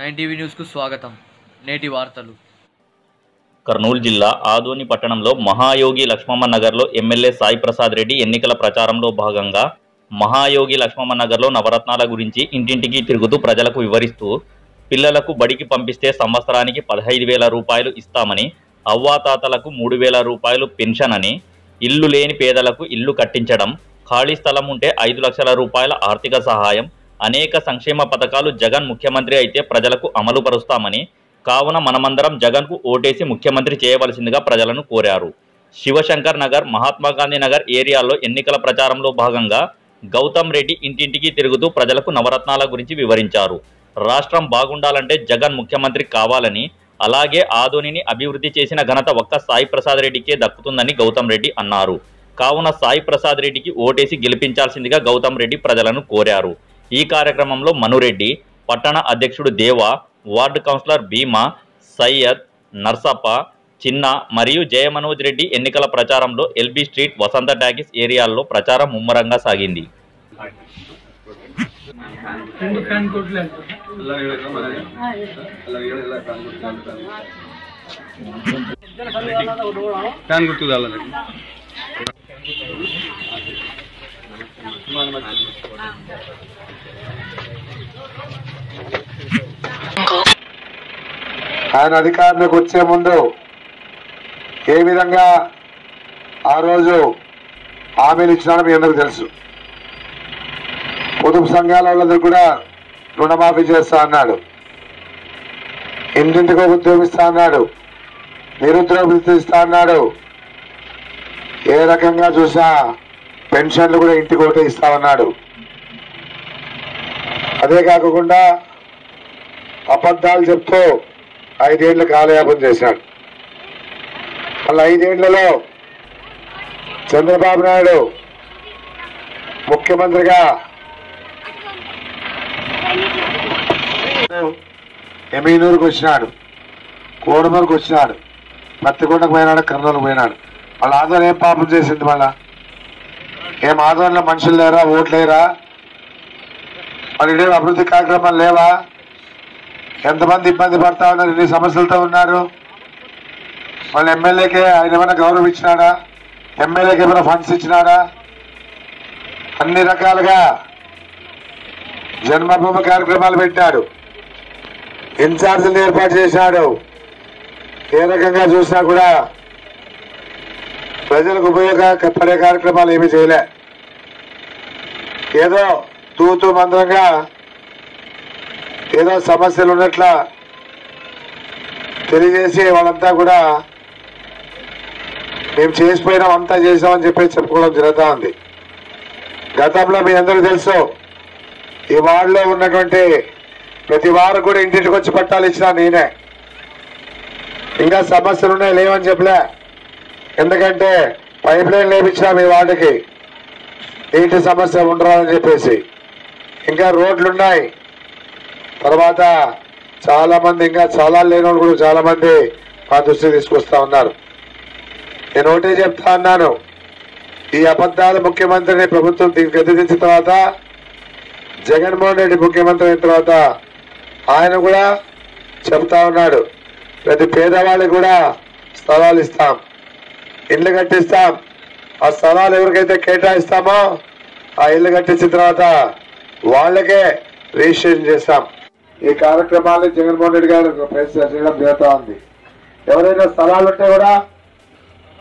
Nine TV న్యూస్కు స్వాగతం. నేటి వార్తలు. కర్నూలు జిల్లా ఆదోని పట్టణంలో మహాయోగి లక్ష్మమ్మ నగర్లో ఎమ్మెల్యే సాయి ప్రసాద్ రెడ్డి ఎన్నికల ప్రచారంలో భాగంగా మహాయోగి లక్ష్మమ్మ నగర్లో నవరత్నాల గురించి ఇంటింటికి తిరుగుతూ ప్రజలకు వివరిస్తూ పిల్లలకు బడికి పంపిస్తే సంవత్సరానికి పదహైదు వేల రూపాయలు ఇస్తామని అవ్వాతాతలకు మూడు వేల రూపాయలు పెన్షన్ అని ఇల్లు లేని పేదలకు ఇల్లు కట్టించడం ఖాళీ స్థలం ఉంటే ఐదు లక్షల రూపాయల ఆర్థిక సహాయం అనేక సంక్షేమ పథకాలు జగన్ ముఖ్యమంత్రి అయితే ప్రజలకు అమలు పరుస్తామని కావున మనమందరం జగన్కు ఓటేసి ముఖ్యమంత్రి చేయవలసిందిగా ప్రజలను కోరారు. శివశంకర్ నగర్ మహాత్మా గాంధీ నగర్ ఏరియాలో ఎన్నికల ప్రచారంలో భాగంగా గౌతమ్ రెడ్డి ఇంటింటికి తిరుగుతూ ప్రజలకు నవరత్నాల గురించి వివరించారు. రాష్ట్రం బాగుండాలంటే జగన్ ముఖ్యమంత్రి కావాలని అలాగే ఆధునిని అభివృద్ధి చేసిన ఘనత ఒక్క సాయి ప్రసాద్ రెడ్డికే దక్కుతుందని గౌతమ్ రెడ్డి అన్నారు. కావున సాయి ప్రసాద్ రెడ్డికి ఓటేసి గెలిపించాల్సిందిగా గౌతమ్ రెడ్డి ప్రజలను కోరారు. ఈ కార్యక్రమంలో మనురెడ్డి పట్టణ అధ్యక్షుడు దేవ వార్డు కౌన్సిలర్ భీమా సయ్యద్ నర్సప్ప చిన్న మరియు జయమనోజ్ రెడ్డి ఎన్నికల ప్రచారంలో ఎల్బీ స్ట్రీట్ వసంత టాకీస్ ఏరియాల్లో ప్రచారం ముమ్మరంగా సాగింది. గుర్తు ఆయన అధికారంలోకి వచ్చే ముందు ఏ విధంగా ఆ రోజు హామీలు ఇచ్చినారో మీ అందరికి తెలుసు. పొదుపు సంఘాల వాళ్ళందరూ కూడా రుణమాఫీ చేస్తా అన్నాడు. ఇంటింటికి ఉద్యోగిస్తా అన్నాడు. నిరుద్యోగ ఇస్తా అన్నాడు. ఏ రకంగా చూసా పెన్షన్లు కూడా ఇంటికి ఇస్తా ఇస్తామన్నాడు అదే కాకుండా అబద్ధాలు చెప్తూ ఐదేళ్ళు కాలయాపన చేశాడు. మళ్ళీ ఐదేళ్ళలో చంద్రబాబు నాయుడు ముఖ్యమంత్రిగా ఎమీనూరుకు వచ్చినాడు కోడమూరుకు వచ్చినాడు పత్తికొండకు పోయినాడు కర్నూలు పోయినాడు. వాళ్ళ ఆదరణ ఏం పాపం చేసింది మళ్ళా? ఏం ఆదరణలో మనుషులు లేరా ఓట్లు లేరా మరి అభివృద్ధి కార్యక్రమాలు లేవా? ఎంతమంది ఇబ్బంది పడతా ఉన్నారు ఎన్ని సమస్యలతో ఉన్నారు? వాళ్ళ ఎమ్మెల్యేకే ఆయన ఏమైనా గౌరవం ఇచ్చినాడా? ఎమ్మెల్యేకి ఏమైనా ఫండ్స్ ఇచ్చినాడా? అన్ని రకాలుగా జన్మభూమి కార్యక్రమాలు పెట్టాడు. ఇన్ఛార్జీలు ఏర్పాటు చేశాడు. ఏ రకంగా చూసినా కూడా ప్రజలకు ఉపయోగపడే కార్యక్రమాలు ఏమీ చేయలే. ఏదో తూతూ మంత్రంగా ఏదో సమస్యలు ఉన్నట్ల తెలియజేసి వాళ్ళంతా కూడా మేము చేసిపోయినాం అంతా చేసామని చెప్పి చెప్పుకోవడం జరుగుతూ ఉంది. గతంలో మీ అందరూ తెలుసు ఈ వార్డులో ఉన్నటువంటి ప్రతి వారు కూడా ఇంటింటికి వచ్చి పట్టాలు ఇచ్చినా నేనే. ఇంకా సమస్యలు ఉన్నాయి లేవని చెప్పలే. ఎందుకంటే పైప్ లైన్ లేపించినా మీ వార్డుకి. నీటి సమస్య ఉండరాదని చెప్పేసి. ఇంకా రోడ్లు ఉన్నాయి తర్వాత చాలా మంది ఇంకా చాలా లేని వాళ్ళు కూడా చాలా మంది మా దృష్టికి తీసుకొస్తా ఉన్నారు. నేను ఒకటే చెప్తా ఉన్నాను ఈ అబద్ధాలు ముఖ్యమంత్రిని ప్రభుత్వం దీనికి గద్దెదించిన తర్వాత జగన్మోహన్ రెడ్డి ముఖ్యమంత్రి అయిన తర్వాత ఆయన కూడా చెప్తా ఉన్నాడు. ప్రతి పేదవాళ్ళకి కూడా స్థలాలు ఇస్తాం. ఇల్లు కట్టిస్తాం. ఆ స్థలాలు ఎవరికైతే కేటాయిస్తామో ఆ ఇల్లు కట్టించిన తర్వాత వాళ్ళకే రిజిస్ట్రేషన్ చేస్తాం. ఈ కార్యక్రమాన్ని జగన్మోహన్ రెడ్డి గారు చేయడం జరుగుతూ ఉంది. ఎవరైనా స్థలాలు ఉంటే కూడా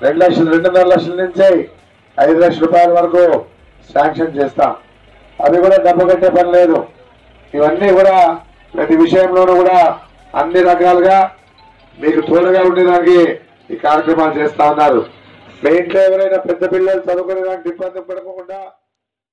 రెండు లక్షలు రెండున్నర లక్షల నుంచి ఐదు లక్షల రూపాయల వరకు శాంక్షన్ చేస్తాం. అవి కూడా డబ్బు కట్టే పని లేదు. ఇవన్నీ కూడా ప్రతి విషయంలోనూ కూడా అన్ని రకాలుగా మీకు తోడుగా ఉండేదానికి ఈ కార్యక్రమాలు చేస్తా ఉన్నారు. మీ ఇంట్లో ఎవరైనా పెద్ద పిల్లలు చదువుకునే దానికి ఇబ్బంది పడకుండా